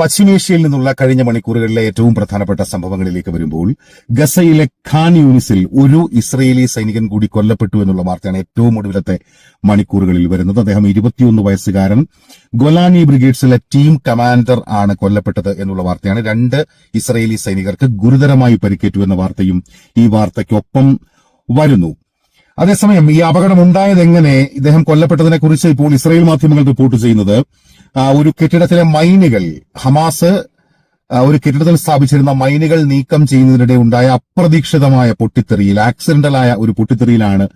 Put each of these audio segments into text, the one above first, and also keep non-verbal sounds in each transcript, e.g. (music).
പശ്ചിമേഷ്യയിൽ നിന്നുള്ള കഴിഞ്ഞ മണിക്കൂറുകളിലെ ഏറ്റവും പ്രധാനപ്പെട്ട സംഭവങ്ങളിലേക്ക് വരുമ്പോൾ ഗസയിലെ ഖാൻ യൂണിസിൽ ഒരു ഇസ്രയേലി സൈനികൻ കൂടി കൊല്ലപ്പെട്ടു എന്നുള്ള വാർത്തയാണ് ഏറ്റവും ഒടുവിലത്തെ മണിക്കൂറുകളിൽ വരുന്നത്. അദ്ദേഹം ഇരുപത്തിയൊന്ന് വയസ്സുകാരൻ. ഗൊലാനി ബ്രിഗേഡ്സിലെ ടീം കമാൻഡർ ആണ് കൊല്ലപ്പെട്ടത് എന്നുള്ള വാർത്തയാണ്. രണ്ട് ഇസ്രയേലി സൈനികർക്ക് ഗുരുതരമായി പരിക്കേറ്റു എന്ന വാർത്തയും ഈ വാർത്തയ്ക്കൊപ്പം വരുന്നു. അതേസമയം ഈ അപകടം ഉണ്ടായത് എങ്ങനെ ഇദ്ദേഹം കൊല്ലപ്പെട്ടതിനെ കുറിച്ച് ഇപ്പോൾ ഇസ്രായേൽ മാധ്യമങ്ങൾ റിപ്പോർട്ട് ചെയ്യുന്നത് ഒരു കെട്ടിടത്തിലെ മൈനുകൾ. ഹമാസ് ഒരു കെട്ടിടത്തിൽ സ്ഥാപിച്ചിരുന്ന മൈനുകൾ നീക്കം ചെയ്യുന്നതിനിടെ ഉണ്ടായ അപ്രതീക്ഷിതമായ പൊട്ടിത്തെറിയിൽ ആക്സിഡന്റലായ ഒരു പൊട്ടിത്തെറിയിലാണ്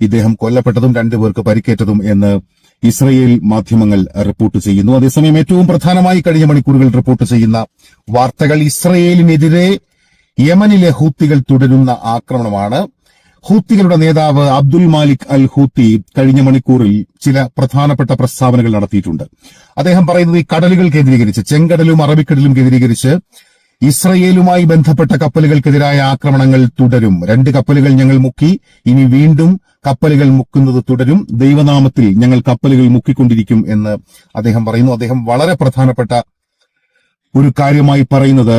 ഇദ്ദേഹം കൊല്ലപ്പെട്ടതും രണ്ടുപേർക്ക് പരിക്കേറ്റതും എന്ന് ഇസ്രയേൽ മാധ്യമങ്ങൾ റിപ്പോർട്ട് ചെയ്യുന്നു. അതേസമയം ഏറ്റവും പ്രധാനമായി കഴിഞ്ഞ മണിക്കൂറുകൾ റിപ്പോർട്ട് ചെയ്യുന്ന വാർത്തകൾ ഇസ്രയേലിനെതിരെ യമനിലെ ഹൂത്തികൾ തുടരുന്ന ആക്രമണമാണ്. ഹൂത്തികളുടെ നേതാവ് അബ്ദുൽ മാലിക് അൽ ഹൂത്തി കഴിഞ്ഞ മണിക്കൂറിൽ ചില പ്രധാനപ്പെട്ട പ്രസ്താവനകൾ നടത്തിയിട്ടുണ്ട്. അദ്ദേഹം പറയുന്നത് ഈ കടലുകൾ കേന്ദ്രീകരിച്ച് ചെങ്കടലും അറബിക്കടലും കേന്ദ്രീകരിച്ച് ഇസ്രയേലുമായി ബന്ധപ്പെട്ട കപ്പലുകൾക്കെതിരായ ആക്രമണങ്ങൾ തുടരും. രണ്ട് കപ്പലുകൾ ഞങ്ങൾ മുക്കി ഇനി വീണ്ടും കപ്പലുകൾ മുക്കുന്നത് തുടരും. ദൈവനാമത്തിൽ ഞങ്ങൾ കപ്പലുകൾ മുക്കിക്കൊണ്ടിരിക്കും എന്ന് അദ്ദേഹം പറയുന്നു. അദ്ദേഹം വളരെ പ്രധാനപ്പെട്ട ഒരു കാര്യമായി പറയുന്നത്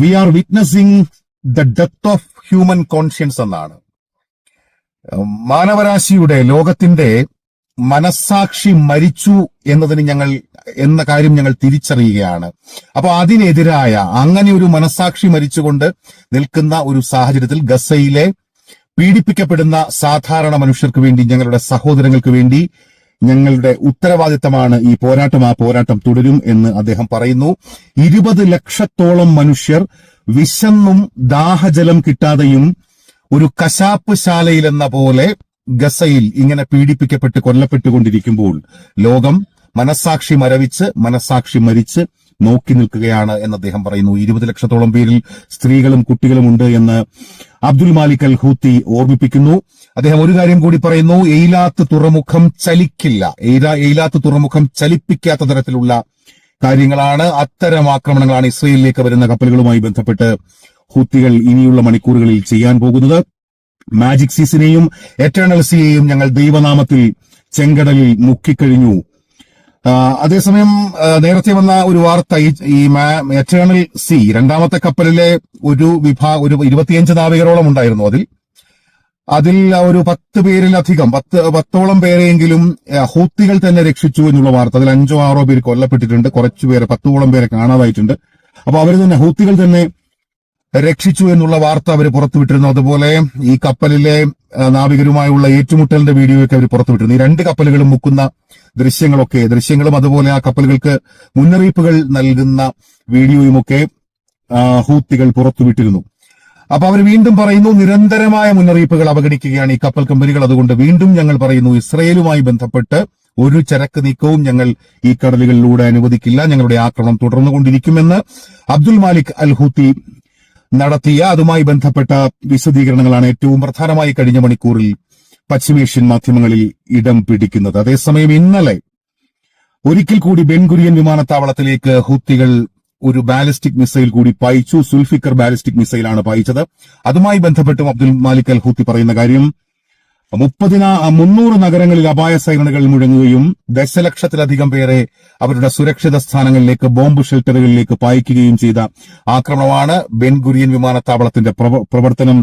we are witnessing the death of human conscience എന്നാണ്. മാനവരാശിയുടെ ലോകത്തിന്റെ മനസാക്ഷി മരിച്ചു എന്നതിന് ഞങ്ങൾ എന്ന കാര്യം ഞങ്ങൾ തിരിച്ചറിയുകയാണ്. അപ്പൊ അതിനെതിരായ അങ്ങനെ ഒരു മനസ്സാക്ഷി മരിച്ചുകൊണ്ട് നിൽക്കുന്ന ഒരു സാഹചര്യത്തിൽ ഗസയിലെ പീഡിപ്പിക്കപ്പെടുന്ന സാധാരണ മനുഷ്യർക്ക് വേണ്ടി ഞങ്ങളുടെ സഹോദരങ്ങൾക്ക് വേണ്ടി ഞങ്ങളുടെ ഉത്തരവാദിത്തമാണ് ഈ പോരാട്ടം. ആ പോരാട്ടം തുടരും എന്ന് അദ്ദേഹം പറയുന്നു. ഇരുപത് ലക്ഷത്തോളം മനുഷ്യർ വിശന്നും ദാഹജലം കിട്ടാതെയും ഒരു കശാപ്പ് ശാലയിലെന്ന പോലെ ഗസയിൽ ഇങ്ങനെ പീഡിപ്പിക്കപ്പെട്ട് കൊല്ലപ്പെട്ടുകൊണ്ടിരിക്കുമ്പോൾ ലോകം മനസാക്ഷി മരവിച്ച് മനസാക്ഷി മരിച്ച് നോക്കി നിൽക്കുകയാണ് എന്ന് അദ്ദേഹം പറയുന്നു. ഇരുപത് ലക്ഷത്തോളം പേരിൽ സ്ത്രീകളും കുട്ടികളും ഉണ്ട് എന്ന് അബ്ദുൽ മാലിക് അൽ ഹൂത്തി ഓർമ്മിപ്പിക്കുന്നു. അദ്ദേഹം ഒരു കാര്യം കൂടി പറയുന്നു. എയിലാത്ത് തുറമുഖം ചലിക്കില്ല. എയിലാ- എയിലാത്ത് തുറമുഖം ചലിപ്പിക്കാത്ത തരത്തിലുള്ള കാര്യങ്ങളാണ്. അത്തരം ആക്രമണങ്ങളാണ് ഇസ്രയേലിലേക്ക് വരുന്ന കപ്പലുകളുമായി ബന്ധപ്പെട്ട് ഹൂത്തികൾ ഇനിയുള്ള മണിക്കൂറുകളിൽ ചെയ്യാൻ പോകുന്നത്. മാജിക് സീസിനെയും എറ്റേണൽ സിയെയും ഞങ്ങൾ ദൈവനാമത്തിൽ ചെങ്കടലിൽ മുക്കിക്കഴിഞ്ഞു. അതേസമയം നേരത്തെ വന്ന ഒരു വാർത്ത ഈ- എറ്റേണൽ സി രണ്ടാമത്തെ കപ്പലിലെ ഒരു വിഭാ ഒരു ഇരുപത്തിയഞ്ച് നാവികരോളം ഉണ്ടായിരുന്നു അതിൽ. അതിൽ ഒരു പത്ത് പേരിലധികം പത്ത് പത്തോളം പേരെയെങ്കിലും ഹൂത്തികൾ തന്നെ രക്ഷിച്ചു എന്നുള്ള വാർത്ത അതിൽ അഞ്ചോ ആറോ പേര് കൊല്ലപ്പെട്ടിട്ടുണ്ട്. കുറച്ചു കുറച്ചുപേരെ പത്തോളം പേരെ കാണാതായിട്ടുണ്ട്. അപ്പൊ അവർ തന്നെ ഹൂത്തികൾ തന്നെ രക്ഷിച്ചു എന്നുള്ള വാർത്ത അവർ പുറത്തുവിട്ടിരുന്നു. അതുപോലെ ഈ കപ്പലിലെ നാവികരുമായുള്ള ഏറ്റുമുട്ടലിന്റെ വീഡിയോയൊക്കെ അവർ പുറത്തുവിട്ടിരുന്നു. ഈ രണ്ട് കപ്പലുകളും മുക്കുന്ന ദൃശ്യങ്ങളൊക്കെ ദൃശ്യങ്ങളും അതുപോലെ ആ കപ്പലുകൾക്ക് മുന്നറിയിപ്പുകൾ നൽകുന്ന വീഡിയോയുമൊക്കെ ഹൂത്തികൾ പുറത്തുവിട്ടിരുന്നു. അപ്പൊ അവർ വീണ്ടും പറയുന്നു നിരന്തരമായ മുന്നറിയിപ്പുകൾ അവഗണിക്കുകയാണ് ഈ കപ്പൽ കമ്പനികൾ. അതുകൊണ്ട് വീണ്ടും ഞങ്ങൾ പറയുന്നു ഇസ്രയേലുമായി ബന്ധപ്പെട്ട് ഒരു ചരക്ക് നീക്കവും ഞങ്ങൾ ഈ കടലുകളിലൂടെ അനുവദിക്കില്ല. ഞങ്ങളുടെ ആക്രമണം തുടർന്നുകൊണ്ടിരിക്കുമെന്ന് അബ്ദുൽ മാലിക് അൽ ഹൂത്തി നടത്തിയ അതുമായി ബന്ധപ്പെട്ട വിശദീകരണങ്ങളാണ് ഏറ്റവും പ്രധാനമായി കഴിഞ്ഞ മണിക്കൂറിൽ പശ്ചിമേഷ്യൻ മാധ്യമങ്ങളിൽ ഇടം പിടിക്കുന്നത്. അതേസമയം ഇന്നലെ ഒരിക്കൽ കൂടി ബെൻഗുരിയൻ വിമാനത്താവളത്തിലേക്ക് ഹുത്തികൾ ഒരു ബാലിസ്റ്റിക് മിസൈൽ കൂടി പായിച്ചു. സുൽഫിക്കർ ബാലിസ്റ്റിക് മിസൈലാണ് പായിച്ചത്. അതുമായി ബന്ധപ്പെട്ടും അബ്ദുൽ മാലിക് അൽ ഹൂത്തി പറയുന്ന കാര്യം മുപ്പതിന മുന്നൂറ് നഗരങ്ങളിൽ അപായ സൈറണുകൾ മുഴങ്ങുകയും ദശലക്ഷത്തിലധികം പേരെ അവരുടെ സുരക്ഷിത സ്ഥാനങ്ങളിലേക്ക് ബോംബ് ഷെൽട്ടറുകളിലേക്ക് പായിക്കുകയും ചെയ്ത ആക്രമണമാണ് ബെൻഗുരിയൻ വിമാനത്താവളത്തിന്റെ പ്രവർത്തനം.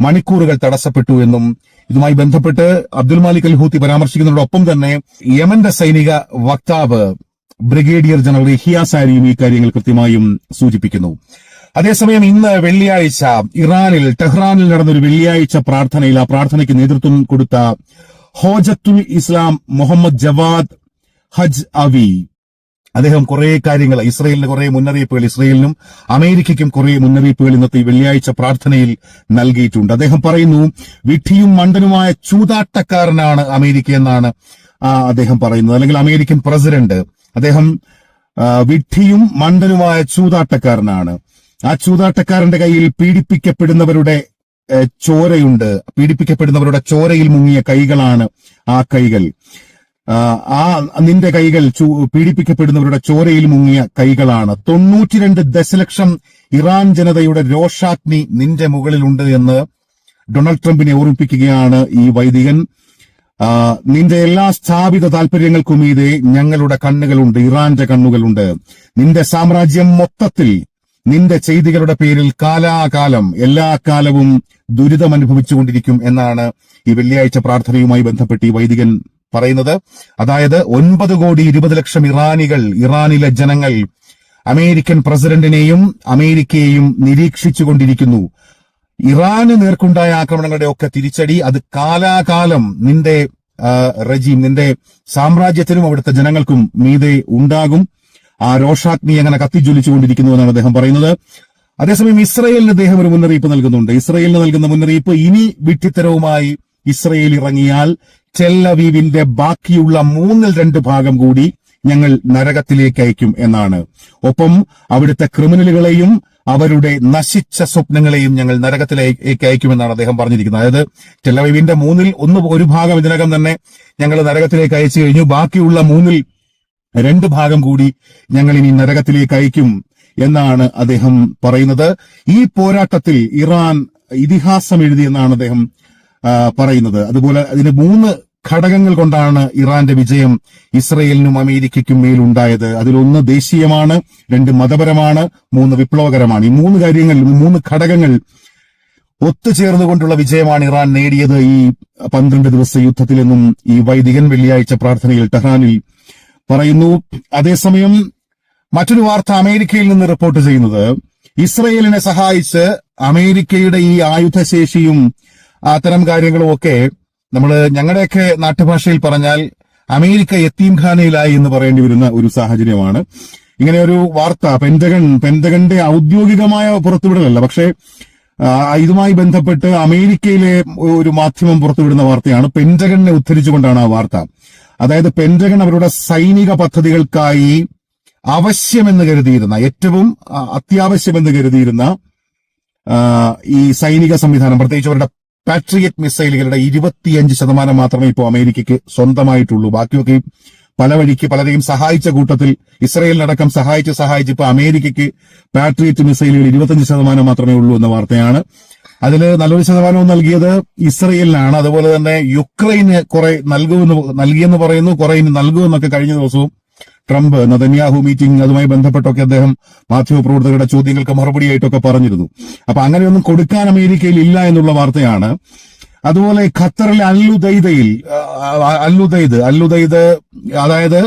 മണിക്കൂറുകൾ തടസ്സപ്പെട്ടു എന്നും ഇതുമായി ബന്ധപ്പെട്ട് അബ്ദുൽ മാലിക് അൽ ഹൂത്തി പരാമർശിക്കുന്നതോടൊപ്പം തന്നെ യമന്റെ സൈനിക വക്താവ് ബ്രിഗേഡിയർ ജനറൽ ഹിയാസാരിയും ഈ കാര്യങ്ങൾ കൃത്യമായും സൂചിപ്പിക്കുന്നു. അതേസമയം ഇന്ന് വെള്ളിയാഴ്ച ഇറാനിൽ ടെഹ്റാനിൽ നടന്ന ഒരു വെള്ളിയാഴ്ച പ്രാർത്ഥനയിൽ ആ പ്രാർത്ഥനയ്ക്ക് നേതൃത്വം കൊടുത്ത ഹോജത്തുൽ ഇസ്ലാം മുഹമ്മദ് ജവാദ് ഹജ് അവി. അദ്ദേഹം കുറെ കാര്യങ്ങൾ ഇസ്രയേലിന് കുറെ മുന്നറിയിപ്പുകൾ ഇസ്രയേലിനും അമേരിക്കയ്ക്കും കുറെ മുന്നറിയിപ്പുകൾ ഇന്നത്തെ വെള്ളിയാഴ്ച പ്രാർത്ഥനയിൽ നൽകിയിട്ടുണ്ട്. അദ്ദേഹം പറയുന്നു വിഠിയും മണ്ടനുമായ ചൂതാട്ടക്കാരനാണ് അമേരിക്ക എന്നാണ് അദ്ദേഹം പറയുന്നത്. അല്ലെങ്കിൽ അമേരിക്കൻ പ്രസിഡന്റ്. അദ്ദേഹം വിഠിയും മണ്ടനുമായ ചൂതാട്ടക്കാരനാണ്. ആ ചൂതാട്ടക്കാരന്റെ കയ്യിൽ പീഡിപ്പിക്കപ്പെടുന്നവരുടെ ചോരയുണ്ട്. പീഡിപ്പിക്കപ്പെടുന്നവരുടെ ചോരയിൽ മുങ്ങിയ കൈകളാണ് ആ കൈകൾ. ആ, നിന്റെ കൈകൾ പീഡിപ്പിക്കപ്പെടുന്നവരുടെ ചോരയിൽ മുങ്ങിയ കൈകളാണ്. തൊണ്ണൂറ്റിരണ്ട് ദശലക്ഷം ഇറാൻ ജനതയുടെ രോഷാഗ്നി നിന്റെ മുകളിലുണ്ട് എന്ന് ഡൊണാൾഡ് ട്രംപിനെ ഓർമ്മിപ്പിക്കുകയാണ് ഈ വൈദികൻ. നിന്റെ എല്ലാ സ്ഥാപിത താല്പര്യങ്ങൾക്കും മീതെ ഞങ്ങളുടെ കണ്ണുകളുണ്ട് ഇറാന്റെ കണ്ണുകളുണ്ട്. നിന്റെ സാമ്രാജ്യം മൊത്തത്തിൽ നിന്റെ ചെയ്തികളുടെ പേരിൽ കാലാകാലം എല്ലാ കാലവും ദുരിതം അനുഭവിച്ചുകൊണ്ടിരിക്കും എന്നാണ് ഈ വെള്ളിയാഴ്ച പ്രാർത്ഥനയുമായി ബന്ധപ്പെട്ട് ഈ വൈദികൻ പറയുന്നത്. അതായത് ഒൻപത് കോടി ഇരുപത് ലക്ഷം ഇറാനികൾ ഇറാനിലെ ജനങ്ങൾ അമേരിക്കൻ പ്രസിഡന്റിനെയും അമേരിക്കയെയും നിരീക്ഷിച്ചുകൊണ്ടിരിക്കുന്നു. ഇറാന് നേർക്കുണ്ടായ ആക്രമണങ്ങളുടെ ഒക്കെ തിരിച്ചടി അത് കാലാകാലം നിന്റെ റജീം നിന്റെ സാമ്രാജ്യത്തിനും അവിടുത്തെ ജനങ്ങൾക്കും മീതെ ഉണ്ടാകും. ആ രോഷാഗ്നി അങ്ങനെ കത്തിജ്വലിച്ചുകൊണ്ടിരിക്കുന്നു എന്നാണ് അദ്ദേഹം പറയുന്നത്. അതേസമയം ഇസ്രയേലിന് അദ്ദേഹം ഒരു മുന്നറിയിപ്പ് നൽകുന്നുണ്ട്. ഇസ്രയേലിന് നൽകുന്ന മുന്നറിയിപ്പ് ഇനി വിട്ടിത്തരവുമായി ഇസ്രയേൽ ഇറങ്ങിയാൽ ചെല്ലവീവിന്റെ ബാക്കിയുള്ള മൂന്നിൽ രണ്ട് ഭാഗം കൂടി ഞങ്ങൾ നരകത്തിലേക്ക് അയക്കും എന്നാണ്. ഒപ്പം അവിടുത്തെ ക്രിമിനലുകളെയും അവരുടെ നശിച്ച സ്വപ്നങ്ങളെയും ഞങ്ങൾ നരകത്തിലേക്ക് അയക്കുമെന്നാണ് അദ്ദേഹം പറഞ്ഞിരിക്കുന്നത്. അതായത് ചെല്ലവീവിന്റെ മൂന്നിൽ ഒന്ന് ഒരു ഭാഗം ഇതിനകം തന്നെ ഞങ്ങൾ നരകത്തിലേക്ക് അയച്ചു കഴിഞ്ഞു. ബാക്കിയുള്ള മൂന്നിൽ രണ്ട് ഭാഗം കൂടി ഞങ്ങൾ ഇനി നരകത്തിലേക്ക് അയക്കും എന്നാണ് അദ്ദേഹം പറയുന്നത്. ഈ പോരാട്ടത്തിൽ ഇറാൻ ഇതിഹാസം എഴുതിയെന്നാണ് അദ്ദേഹം പറയുന്നത്. അതുപോലെ അതിന് മൂന്ന് ഘടകങ്ങൾ കൊണ്ടാണ് ഇറാന്റെ വിജയം ഇസ്രയേലിനും അമേരിക്കയ്ക്കും മേലുണ്ടായത്. അതിലൊന്ന് ദേശീയമാണ് രണ്ട് മതപരമാണ് മൂന്ന് വിപ്ലവകരമാണ്. ഈ മൂന്ന് കാര്യങ്ങൾ മൂന്ന് ഘടകങ്ങൾ ഒത്തുചേർന്നുകൊണ്ടുള്ള വിജയമാണ് ഇറാൻ നേടിയത് ഈ പന്ത്രണ്ട് ദിവസ യുദ്ധത്തിൽ എന്നും ഈ വൈദികൻ വെള്ളിയാഴ്ച പ്രാർത്ഥനയിൽ ടെഹ്റാനിൽ പറയുന്നു. അതേസമയം മറ്റൊരു വാർത്ത അമേരിക്കയിൽ നിന്ന് റിപ്പോർട്ട് ചെയ്യുന്നത്. ഇസ്രയേലിനെ സഹായിച്ച് അമേരിക്കയുടെ ഈ ആയുധശേഷിയും അത്തരം കാര്യങ്ങളും ഒക്കെ നമ്മൾ ഞങ്ങളുടെയൊക്കെ നാട്ടുഭാഷയിൽ പറഞ്ഞാൽ അമേരിക്ക എത്തീംഖാനയിലായി എന്ന് പറയേണ്ടി വരുന്ന ഒരു സാഹചര്യമാണ്. ഇങ്ങനെ ഒരു വാർത്ത പെന്തകൺ പെന്തകന്റെ ഔദ്യോഗികമായ പുറത്തുവിടലല്ല. പക്ഷേ ഇതുമായി ബന്ധപ്പെട്ട് അമേരിക്കയിലെ ഒരു മാധ്യമം പുറത്തുവിടുന്ന വാർത്തയാണ്. പെന്തകണിനെ ഉദ്ധരിച്ചുകൊണ്ടാണ് ആ വാർത്ത. അതായത് പെൻഡ്രഗൺ അവരുടെ സൈനിക പദ്ധതികൾക്കായി അവശ്യമെന്ന് കരുതിയിരുന്ന ഏറ്റവും അത്യാവശ്യമെന്ന് കരുതിയിരുന്ന ഈ സൈനിക സംവിധാനം പ്രത്യേകിച്ച് അവരുടെ പാട്രിയറ്റ് മിസൈലുകളുടെ ഇരുപത്തിയഞ്ച് ശതമാനം മാത്രമേ ഇപ്പോൾ അമേരിക്കയ്ക്ക് സ്വന്തമായിട്ടുള്ളൂ. ബാക്കിയൊക്കെ പല വഴിക്ക് പലരെയും സഹായിച്ച കൂട്ടത്തിൽ ഇസ്രയേലിനടക്കം സഹായിച്ച് സഹായിച്ച് ഇപ്പൊ അമേരിക്കയ്ക്ക് പാട്രിയറ്റ് മിസൈലുകൾ ഇരുപത്തിയഞ്ച് ശതമാനം മാത്രമേ ഉള്ളൂ എന്ന വാർത്തയാണ്. അതിൽ നല്ലൊരു ശതമാനവും നൽകിയത് ഇസ്രയേലിനാണ്. അതുപോലെ തന്നെ യുക്രൈന് കുറെ നൽകുമെന്ന് നൽകിയെന്ന് പറയുന്നു. കുറെ ഇനി നൽകുമെന്നൊക്കെ കഴിഞ്ഞ ദിവസവും ട്രംപ് നദന്യാഹു മീറ്റിംഗ് അതുമായി ബന്ധപ്പെട്ടൊക്കെ അദ്ദേഹം മാധ്യമപ്രവർത്തകരുടെ ചോദ്യങ്ങൾക്ക് മറുപടിയായിട്ടൊക്കെ പറഞ്ഞിരുന്നു. അപ്പൊ അങ്ങനെയൊന്നും കൊടുക്കാൻ അമേരിക്കയിൽ ഇല്ല എന്നുള്ള വാർത്തയാണ്. അതുപോലെ ഖത്തറിലെ അല്ലുദൈദയിൽ ആ, അല്ലുദൈദ് അല്ലുദൈദ് അതായത്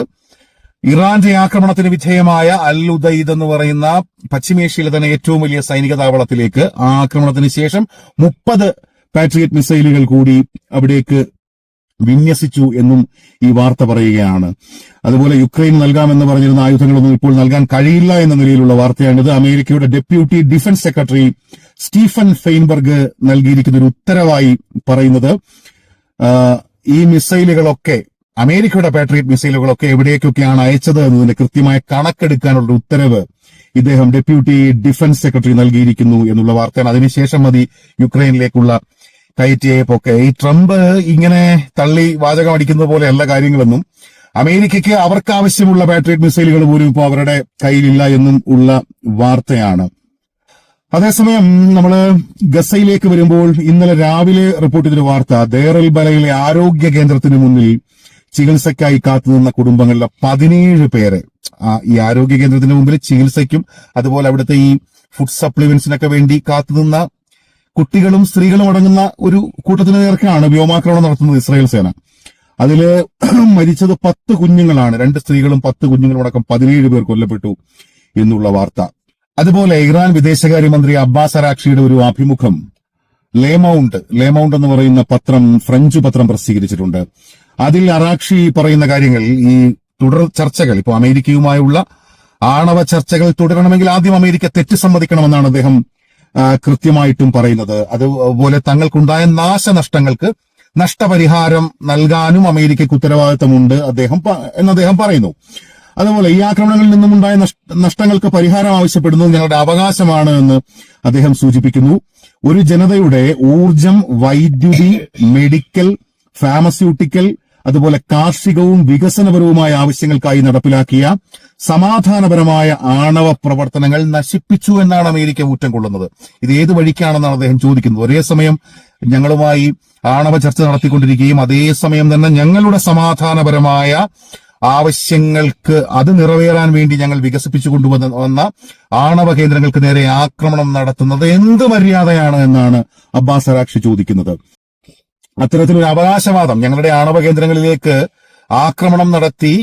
ഇറാന്റെ ആക്രമണത്തിന് വിധേയമായ അൽ ഉദൈദ് എന്ന് പറയുന്ന പശ്ചിമേഷ്യയിലെ തന്നെ ഏറ്റവും വലിയ സൈനിക താവളത്തിലേക്ക് ആ ആക്രമണത്തിന് ശേഷം മുപ്പത് പാട്രിയറ്റ് മിസൈലുകൾ കൂടി അവിടേക്ക് വിന്യസിച്ചു എന്നും ഈ വാർത്ത പറയുകയാണ്. അതുപോലെ യുക്രൈൻ നൽകാമെന്ന് പറഞ്ഞിരുന്ന ആയുധങ്ങളൊന്നും ഇപ്പോൾ നൽകാൻ കഴിയില്ല എന്ന നിലയിലുള്ള വാർത്തയാണിത്. അമേരിക്കയുടെ deputy defence secretary Stephen Feinberg നൽകിയിരിക്കുന്ന ഒരു ഉത്തരവായി പറയുന്നത് ഈ മിസൈലുകളൊക്കെ അമേരിക്കയുടെ പാട്രിയറ്റ് മിസൈലുകളൊക്കെ എവിടേക്കൊക്കെയാണ് അയച്ചത് എന്നതിന്റെ കൃത്യമായ കണക്കെടുക്കാനുള്ള ഉത്തരവ് ഇദ്ദേഹം ഡെപ്യൂട്ടി ഡിഫൻസ് സെക്രട്ടറി നൽകിയിരിക്കുന്നു എന്നുള്ള വാർത്തയാണ്. അതിനുശേഷം മതി യുക്രൈനിലേക്കുള്ള കയറ്റിയപ്പൊക്കെ ഈ ട്രംപ് ഇങ്ങനെ തള്ളി വാചകം അടിക്കുന്നത് പോലെയല്ല കാര്യങ്ങളെന്നും അമേരിക്കയ്ക്ക് അവർക്ക് ആവശ്യമുള്ള പാട്രിയറ്റ് മിസൈലുകൾ പോലും ഇപ്പോൾ അവരുടെ കയ്യിലില്ല എന്നും ഉള്ള വാർത്തയാണ്. അതേസമയം നമ്മൾ ഗസയിലേക്ക് വരുമ്പോൾ ഇന്നലെ രാവിലെ റിപ്പോർട്ട് ചെയ്തൊരു വാർത്ത ദേറൽ ബലയിലെ ആരോഗ്യ കേന്ദ്രത്തിന് മുന്നിൽ ചികിത്സയ്ക്കായി കാത്തുനിന്ന കുടുംബങ്ങളിലെ പതിനേഴ് പേരെ ഈ ആരോഗ്യ കേന്ദ്രത്തിന് മുമ്പിൽ ചികിത്സയ്ക്കും അതുപോലെ അവിടുത്തെ ഈ ഫുഡ് സപ്ലിമെന്റ്സിനൊക്കെ വേണ്ടി കാത്തുനിന്ന കുട്ടികളും സ്ത്രീകളും അടങ്ങുന്ന ഒരു കൂട്ടത്തിന് നേർക്കാണ് വ്യോമാക്രമണം നടത്തുന്നത് ഇസ്രായേൽ സേന. അതിൽ (clears throat) മരിച്ചത് പത്ത് കുഞ്ഞുങ്ങളാണ്. രണ്ട് സ്ത്രീകളും പത്ത് കുഞ്ഞുങ്ങളും അടക്കം പതിനേഴ് പേർ കൊല്ലപ്പെട്ടു എന്നുള്ള വാർത്ത. അതുപോലെ ഇറാൻ വിദേശകാര്യമന്ത്രി അബ്ബാസ് അറാക്ഷിയുടെ ഒരു അഭിമുഖം ലേമൗണ്ട്. ലേമൗണ്ട് എന്ന് പറയുന്ന പത്രം ഫ്രഞ്ച് പത്രം പ്രസിദ്ധീകരിച്ചിട്ടുണ്ട്. അതിൽ അറാക്ഷി പറയുന്ന കാര്യങ്ങൾ ഈ തുടർ ചർച്ചകൾ ഇപ്പോൾ അമേരിക്കയുമായുള്ള ആണവ ചർച്ചകൾ തുടരണമെങ്കിൽ ആദ്യം അമേരിക്ക തെറ്റ് സമ്മതിക്കണമെന്നാണ് അദ്ദേഹം കൃത്യമായിട്ടും പറയുന്നത്. അതുപോലെ തങ്ങൾക്കുണ്ടായ നാശനഷ്ടങ്ങൾക്ക് നഷ്ടപരിഹാരം നൽകാനും അമേരിക്കയ്ക്ക് ഉത്തരവാദിത്തമുണ്ട് അദ്ദേഹം എന്ന് അദ്ദേഹം പറയുന്നു. അതുപോലെ ഈ ആക്രമണങ്ങളിൽ നിന്നുമുണ്ടായ നഷ്ട- നഷ്ടങ്ങൾക്ക് പരിഹാരം ആവശ്യപ്പെടുന്നത് ഞങ്ങളുടെ അവകാശമാണ് എന്ന് അദ്ദേഹം സൂചിപ്പിക്കുന്നു. ഒരു ജനതയുടെ ഊർജം വൈദ്യുതി മെഡിക്കൽ ഫാർമസ്യൂട്ടിക്കൽ അതുപോലെ കാർഷികവും വികസനപരവുമായ ആവശ്യങ്ങൾക്കായി നടപ്പിലാക്കിയ സമാധാനപരമായ ആണവ പ്രവർത്തനങ്ങൾ നശിപ്പിച്ചു എന്നാണ് അമേരിക്ക ഊറ്റം കൊള്ളുന്നത്. ഇത് ഏത് വഴിക്കാണെന്നാണ് അദ്ദേഹം ചോദിക്കുന്നത്. ഒരേ സമയം ഞങ്ങളുമായി ആണവ ചർച്ച നടത്തിക്കൊണ്ടിരിക്കുകയും അതേസമയം തന്നെ ഞങ്ങളുടെ സമാധാനപരമായ ആവശ്യങ്ങൾക്ക് അത് നിറവേറാൻ വേണ്ടി ഞങ്ങൾ വികസിപ്പിച്ചു കൊണ്ടുവന്ന വന്ന ആണവ കേന്ദ്രങ്ങൾക്ക് നേരെ ആക്രമണം നടത്തുന്നത് എന്ത് മര്യാദയാണ് എന്നാണ് അബ്ബാസ് അറാക്ഷി ചോദിക്കുന്നത്. അത്തരത്തിലൊരു അവകാശവാദം ഞങ്ങളുടെ ആണവ കേന്ദ്രങ്ങളിലേക്ക് ആക്രമണം നടത്തി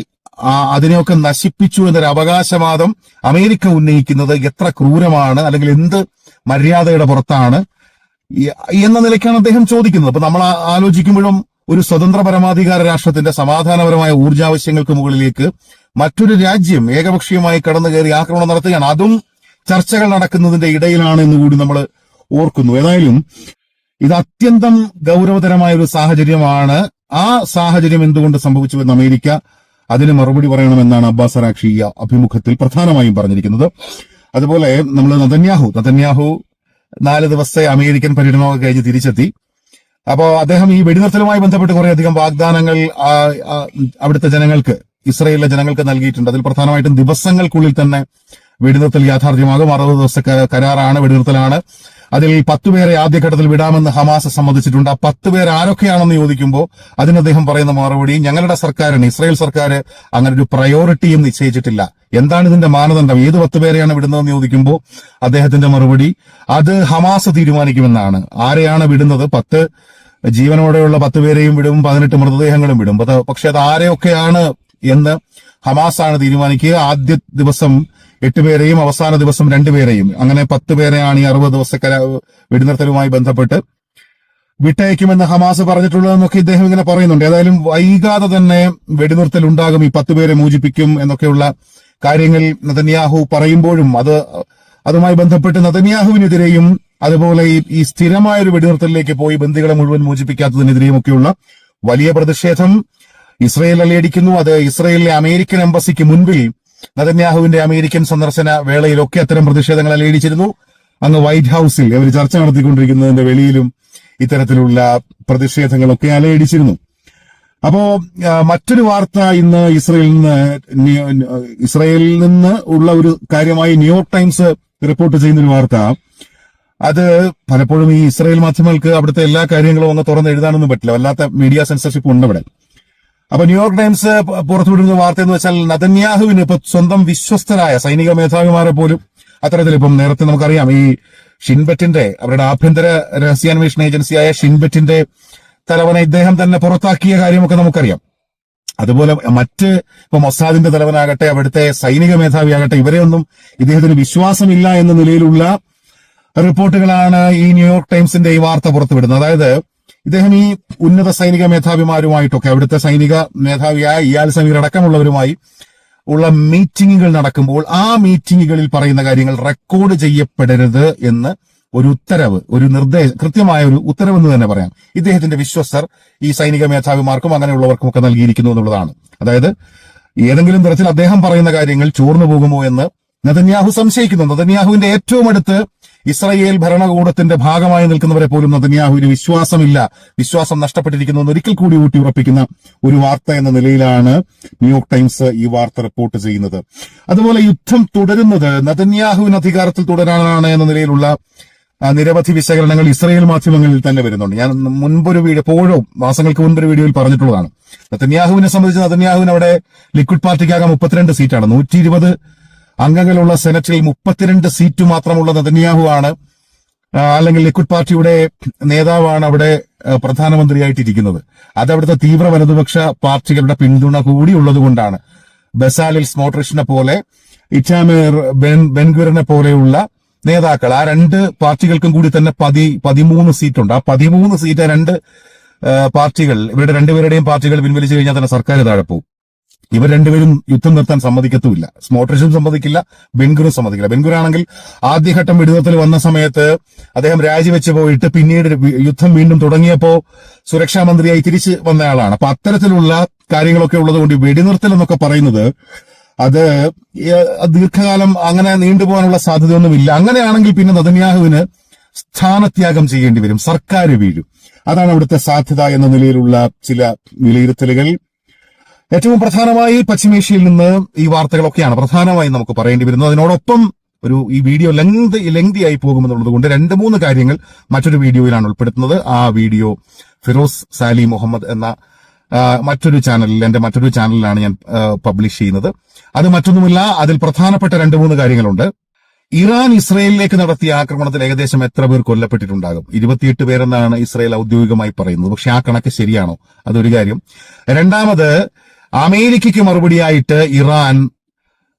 അതിനെയൊക്കെ നശിപ്പിച്ചു എന്നൊരു അവകാശവാദം അമേരിക്ക ഉന്നയിക്കുന്നത് എത്ര ക്രൂരമാണ് അല്ലെങ്കിൽ എന്ത് മര്യാദയുടെ പുറത്താണ് എന്ന നിലയ്ക്കാണ് അദ്ദേഹം ചോദിക്കുന്നത്. അപ്പൊ നമ്മൾ ആലോചിക്കുമ്പോഴും ഒരു സ്വതന്ത്ര പരമാധികാര രാഷ്ട്രത്തിന്റെ സമാധാനപരമായ ഊർജാവശ്യങ്ങൾക്ക് മുകളിലേക്ക് മറ്റൊരു രാജ്യം ഏകപക്ഷീയമായി കടന്നു കയറി ആക്രമണം നടത്തുകയാണ്. അതും ചർച്ചകൾ നടക്കുന്നതിന്റെ ഇടയിലാണ് എന്ന് കൂടി നമ്മൾ ഓർക്കുന്നു. ഏതായാലും ഇത് അത്യന്തം ഗൗരവതരമായ ഒരു സാഹചര്യമാണ്. ആ സാഹചര്യം എന്തുകൊണ്ട് സംഭവിച്ചുവെന്ന് അമേരിക്ക അതിന് മറുപടി പറയണമെന്നാണ് അബ്ബാസ് അറാക്ഷി അഭിമുഖത്തിൽ പ്രധാനമായും പറഞ്ഞിരിക്കുന്നത്. അതുപോലെ നമ്മൾ നതന്യാഹു നതന്യാഹു നാല് ദിവസത്തെ അമേരിക്കൻ പര്യടനമൊക്കെ കഴിഞ്ഞ് തിരിച്ചെത്തി. അപ്പോൾ അദ്ദേഹം ഈ വെടിനിർത്തലുമായി ബന്ധപ്പെട്ട് കുറേയധികം വാഗ്ദാനങ്ങൾ അവിടുത്തെ ജനങ്ങൾക്ക് ഇസ്രയേലിലെ ജനങ്ങൾക്ക് നൽകിയിട്ടുണ്ട്. അതിൽ പ്രധാനമായിട്ടും ദിവസങ്ങൾക്കുള്ളിൽ തന്നെ വെടിനിർത്തൽ യാഥാർത്ഥ്യമാകും. അറുപത് ദിവസത്തെ കരാറാണ് വെടിനിർത്തലാണ്. അതിൽ പത്തുപേരെ ആദ്യഘട്ടത്തിൽ വിടാമെന്ന് ഹമാസ് സമ്മതിച്ചിട്ടുണ്ട്. ആ പത്ത് പേർ ആരൊക്കെയാണെന്ന് ചോദിക്കുമ്പോൾ അതിന് അദ്ദേഹം പറയുന്ന മറുപടി ഞങ്ങളുടെ സർക്കാരിന് ഇസ്രായേൽ സർക്കാർ അങ്ങനെ ഒരു പ്രയോറിറ്റിയും നിശ്ചയിച്ചിട്ടില്ല. എന്താണ് ഇതിന്റെ മാനദണ്ഡം? ഏത് പത്ത് പേരെയാണ് വിടുന്നതെന്ന് ചോദിക്കുമ്പോൾ അദ്ദേഹത്തിന്റെ മറുപടി അത് ഹമാസ് തീരുമാനിക്കുമെന്നാണ്. ആരെയാണ് വിടുന്നത്? പത്ത് ജീവനോടെയുള്ള പത്ത് പേരെയും വിടും പതിനെട്ട് മൃതദേഹങ്ങളും വിടും. പക്ഷെ അത് ആരെയൊക്കെയാണ് എന്ന് ഹമാസാണ് തീരുമാനിക്കുക. ആദ്യ ദിവസം എട്ട് പേരെയും അവസാന ദിവസം രണ്ടുപേരെയും അങ്ങനെ പത്ത് പേരെയാണ് ഈ അറുപത് ദിവസ കരാ വെടിനിർത്തലുമായി ബന്ധപ്പെട്ട് വിട്ടയക്കുമെന്ന് ഹമാസ് പറഞ്ഞിട്ടുള്ളതെന്നൊക്കെ ഇദ്ദേഹം ഇങ്ങനെ പറയുന്നുണ്ട്. ഏതായാലും വൈകാതെ തന്നെ വെടിനിർത്തൽ ഉണ്ടാകും. ഈ പത്ത് പേരെ മോചിപ്പിക്കും എന്നൊക്കെയുള്ള കാര്യങ്ങൾ നദന്യാഹു പറയുമ്പോഴും അത് അതുമായി ബന്ധപ്പെട്ട് നതന്യാഹുവിനെതിരെയും അതുപോലെ ഈ സ്ഥിരമായ ഒരു വെടിനിർത്തലിലേക്ക് പോയി ബന്ധികളെ മുഴുവൻ മോചിപ്പിക്കാത്തതിനെതിരെയും ഒക്കെയുള്ള വലിയ പ്രതിഷേധം ഇസ്രയേൽ അലയടിക്കുന്നു. അത് ഇസ്രയേലിലെ അമേരിക്കൻ എംബസിക്ക് മുൻപിൽ നതന്യാഹുവിന്റെ അമേരിക്കൻ സന്ദർശന വേളയിലൊക്കെ അത്തരം പ്രതിഷേധങ്ങൾ അലയിടിച്ചിരുന്നു അന്ന് വൈറ്റ് ഹൌസിൽ അവർ ചർച്ച നടത്തിക്കൊണ്ടിരിക്കുന്നതിന്റെ വെളിയിലും ഇത്തരത്തിലുള്ള പ്രതിഷേധങ്ങളൊക്കെ അലയടിച്ചിരുന്നു. അപ്പോ മറ്റൊരു വാർത്ത ഇന്ന് ഇസ്രയേലിൽ നിന്ന് ഇസ്രയേലിൽ നിന്ന് ഉള്ള ഒരു കാര്യമായി ന്യൂയോർക്ക് ടൈംസ് റിപ്പോർട്ട് ചെയ്യുന്ന ഒരു വാർത്ത. അത് പലപ്പോഴും ഈ ഇസ്രയേൽ മാധ്യമങ്ങൾക്ക് അവിടുത്തെ എല്ലാ കാര്യങ്ങളും ഒന്ന് തുറന്ന് എഴുതാനൊന്നും പറ്റില്ല. വല്ലാത്ത മീഡിയ സെൻസർഷിപ്പ് ഉണ്ട് ഇവിടെ അപ്പൊ ന്യൂയോർക്ക് ടൈംസ് പുറത്തുവിടുന്ന വാർത്ത എന്ന് വെച്ചാൽ നദന്യാഹുവിന് ഇപ്പൊ സ്വന്തം വിശ്വസ്തരായ സൈനിക മേധാവിമാരെ പോലും അത്തരത്തിൽ ഇപ്പം നേരത്തെ നമുക്കറിയാം. ഈ ഷിൻബറ്റിന്റെ അവരുടെ ആഭ്യന്തര രഹസ്യാന്വേഷണ ഏജൻസിയായ ഷിൻബറ്റിന്റെ തലവനെ ഇദ്ദേഹം തന്നെ പുറത്താക്കിയ കാര്യമൊക്കെ നമുക്കറിയാം. അതുപോലെ മറ്റ് ഇപ്പൊ മൊസാദിന്റെ തലവനാകട്ടെ അവിടുത്തെ സൈനിക മേധാവിയാകട്ടെ ഇവരെയൊന്നും ഇദ്ദേഹത്തിന് വിശ്വാസമില്ല എന്ന നിലയിലുള്ള റിപ്പോർട്ടുകളാണ് ഈ ന്യൂയോർക്ക് ടൈംസിന്റെ ഈ വാർത്ത പുറത്തുവിടുന്നത്. അതായത് ഇദ്ദേഹം ഈ ഉന്നത സൈനിക മേധാവിമാരുമായിട്ടൊക്കെ അവിടുത്തെ സൈനിക മേധാവിയായ ഇയാൽ സമീർ അടക്കമുള്ളവരുമായി ഉള്ള മീറ്റിങ്ങുകൾ നടക്കുമ്പോൾ ആ മീറ്റിങ്ങുകളിൽ പറയുന്ന കാര്യങ്ങൾ റെക്കോർഡ് ചെയ്യപ്പെടരുത് എന്ന് ഒരു ഉത്തരവ് ഒരു നിർദ്ദേശം കൃത്യമായ ഒരു ഉത്തരവെന്ന് തന്നെ പറയാം. ഇദ്ദേഹത്തിന്റെ വിശ്വസ്തർ ഈ സൈനിക മേധാവിമാർക്കും അങ്ങനെയുള്ളവർക്കും ഒക്കെ നൽകിയിരിക്കുന്നു എന്നുള്ളതാണ്. അതായത് ഏതെങ്കിലും തരത്തിൽ അദ്ദേഹം പറയുന്ന കാര്യങ്ങൾ ചോർന്നു പോകുമോ എന്ന് നതന്യാഹു സംശയിക്കുന്നു. നതന്യാഹുവിന്റെ ഏറ്റവും അടുത്ത് ഇസ്രായേൽ ഭരണകൂടത്തിന്റെ ഭാഗമായി നിൽക്കുന്നവരെ പോലും നദന്യാഹുവിന് വിശ്വാസമില്ല. വിശ്വാസം നഷ്ടപ്പെട്ടിരിക്കുന്നു എന്ന് ഒരിക്കൽ കൂടി ഊട്ടി ഉറപ്പിക്കുന്ന ഒരു വാർത്ത എന്ന നിലയിലാണ് ന്യൂയോർക്ക് ടൈംസ് ഈ വാർത്ത റിപ്പോർട്ട് ചെയ്യുന്നത്. അതുപോലെ യുദ്ധം തുടരുന്നത് നദന്യാഹുവിന് അധികാരത്തിൽ തുടരാനാണ് എന്ന നിലയിലുള്ള നിരവധി വിശകലനങ്ങൾ ഇസ്രയേൽ മാധ്യമങ്ങളിൽ തന്നെ വരുന്നുണ്ട്. ഞാൻ മുൻപൊരു വീഡിയോ എപ്പോഴോ മാസങ്ങൾക്ക് മുൻപൊരു വീഡിയോയിൽ പറഞ്ഞിട്ടുള്ളതാണ്. നദന്യാഹുവിനെ സംബന്ധിച്ച് നദന്യാഹുവിന് അവിടെ ലിക്വിഡ് പാർട്ടിക്കാകെ മുപ്പത്തിരണ്ട് സീറ്റാണ്. നൂറ്റി ഇരുപത് അംഗങ്ങളുള്ള സെനറ്റിൽ മുപ്പത്തിരണ്ട് സീറ്റ് മാത്രമുള്ള നതന്യാഹു ആണ് അല്ലെങ്കിൽ ലിക്വിഡ് പാർട്ടിയുടെ നേതാവാണ് അവിടെ പ്രധാനമന്ത്രിയായിട്ടിരിക്കുന്നത്. അത് അവിടുത്തെ തീവ്ര വലതുപക്ഷ പാർട്ടികളുടെ പിന്തുണ കൂടി ഉള്ളതുകൊണ്ടാണ്. ബസാലിൽ സ്മോട്രിഷിനെ പോലെ ഇറ്റാമേർ ബെൻ ബെൻഗുറിനെ പോലെയുള്ള നേതാക്കൾ. ആ രണ്ട് പാർട്ടികൾക്കും കൂടി തന്നെ പതി പതിമൂന്ന് സീറ്റുണ്ട്. ആ പതിമൂന്ന് സീറ്റ് രണ്ട് പാർട്ടികൾ ഇവരുടെ രണ്ടുപേരുടെയും പാർട്ടികൾ പിൻവലിച്ചു കഴിഞ്ഞാൽ തന്നെ സർക്കാർ താഴെ പോകും. ഇവർ രണ്ടുപേരും യുദ്ധം നിർത്താൻ സമ്മതിക്കത്തുമില്ല. സ്മോട്രിഷും സമ്മതിക്കില്ല ബെൻഗുറും സമ്മതിക്കില്ല. ബെൻഗുറാണെങ്കിൽ ആദ്യഘട്ടം വെടിനിർത്തൽ വന്ന സമയത്ത് അദ്ദേഹം രാജിവെച്ച് പോയിട്ട് പിന്നീട് യുദ്ധം വീണ്ടും തുടങ്ങിയപ്പോ സുരക്ഷാ മന്ത്രിയായി തിരിച്ച് വന്നയാളാണ് അപ്പൊ അത്തരത്തിലുള്ള കാര്യങ്ങളൊക്കെ ഉള്ളതുകൊണ്ട് വെടിനിർത്തൽ എന്നൊക്കെ പറയുന്നത് അത് ദീർഘകാലം അങ്ങനെ നീണ്ടുപോകാനുള്ള സാധ്യതയൊന്നുമില്ല. അങ്ങനെയാണെങ്കിൽ പിന്നെ നദന്യാഹുവിന് സ്ഥാനത്യാഗം ചെയ്യേണ്ടി വരും. സർക്കാർ വീഴും. അതാണ് അവിടുത്തെ സാധ്യത എന്ന നിലയിലുള്ള ചില വിലയിരുത്തലുകൾ. ഏറ്റവും പ്രധാനമായി പശ്ചിമേഷ്യയിൽ നിന്ന് ഈ വാർത്തകളൊക്കെയാണ് പ്രധാനമായും നമുക്ക് പറയേണ്ടി വരുന്നത്. അതിനോടൊപ്പം ഒരു ഈ വീഡിയോ ലെങ്ത് ലെങ്തി ആയി പോകുമെന്നുള്ളത് കൊണ്ട് രണ്ട് മൂന്ന് കാര്യങ്ങൾ മറ്റൊരു വീഡിയോയിലാണ് ഉൾപ്പെടുത്തുന്നത്. ആ വീഡിയോ ഫിറോസ് സാലി മുഹമ്മദ് എന്ന മറ്റൊരു ചാനലിൽ എന്റെ മറ്റൊരു ചാനലിലാണ് ഞാൻ പബ്ലിഷ് ചെയ്യുന്നത്. അത് മറ്റൊന്നുമില്ല അതിൽ പ്രധാനപ്പെട്ട രണ്ട് മൂന്ന് കാര്യങ്ങളുണ്ട്. ഇറാൻ ഇസ്രയേലിലേക്ക് നടത്തിയ ആക്രമണത്തിൽ ഏകദേശം എത്ര പേർ കൊല്ലപ്പെട്ടിട്ടുണ്ടാകും? ഇരുപത്തിയെട്ട് പേരെന്നാണ് ഇസ്രയേൽ ഔദ്യോഗികമായി പറയുന്നത്. പക്ഷെ ആ കണക്ക് ശരിയാണോ? അതൊരു കാര്യം. രണ്ടാമത് അമേരിക്കയ്ക്ക് മറുപടിയായിട്ട് ഇറാൻ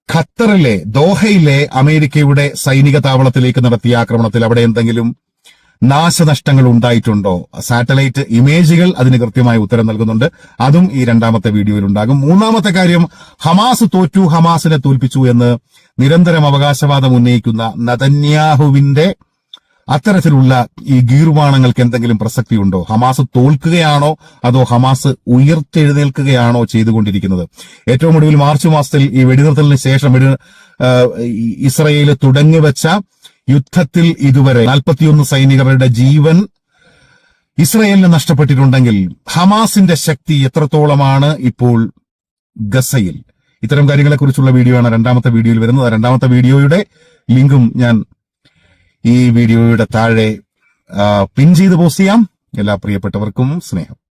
ഖത്തറിലെ ദോഹയിലെ അമേരിക്കയുടെ സൈനിക താവളത്തിലേക്ക് നടത്തിയ ആക്രമണത്തിൽ അവിടെ എന്തെങ്കിലും നാശനഷ്ടങ്ങൾ ഉണ്ടായിട്ടുണ്ടോ? സാറ്റലൈറ്റ് ഇമേജുകൾ അതിന് കൃത്യമായ ഉത്തരം നൽകുന്നുണ്ട്. അതും ഈ രണ്ടാമത്തെ വീഡിയോയിൽ ഉണ്ടാകും. മൂന്നാമത്തെ കാര്യം ഹമാസ് തോറ്റു ഹമാസിനെ തോൽപ്പിച്ചു എന്ന് നിരന്തരം അവകാശവാദം ഉന്നയിക്കുന്ന നതന്യാഹുവിന്റെ അത്തരത്തിലുള്ള ഈ ഗീർവാണങ്ങൾക്ക് എന്തെങ്കിലും പ്രസക്തിയുണ്ടോ? ഹമാസ് തോൽക്കുകയാണോ? അതോ ഹമാസ് ഉയർത്തെഴുന്നേൽക്കുകയാണോ ചെയ്തുകൊണ്ടിരിക്കുന്നത്? ഏറ്റവും ഒടുവിൽ മാർച്ച് മാസത്തിൽ ഈ വെടിനിർത്തലിന് ശേഷം വെടി തുടങ്ങി തുടങ്ങിവെച്ച യുദ്ധത്തിൽ ഇതുവരെ നാൽപ്പത്തിയൊന്ന് സൈനികരുടെ ജീവൻ ഇസ്രയേലിന് നഷ്ടപ്പെട്ടിട്ടുണ്ടെങ്കിൽ ഹമാസിന്റെ ശക്തി എത്രത്തോളമാണ് ഇപ്പോൾ ഗസയിൽ? ഇത്തരം കാര്യങ്ങളെക്കുറിച്ചുള്ള വീഡിയോ ആണ് രണ്ടാമത്തെ വീഡിയോയിൽ വരുന്നത്. രണ്ടാമത്തെ വീഡിയോയുടെ ലിങ്കും ഞാൻ ഈ വീഡിയോയുടെ താഴെ പിൻ ചെയ്ത് പോസ്റ്റ് ചെയ്യാം. എല്ലാ പ്രിയപ്പെട്ടവർക്കും സ്നേഹം.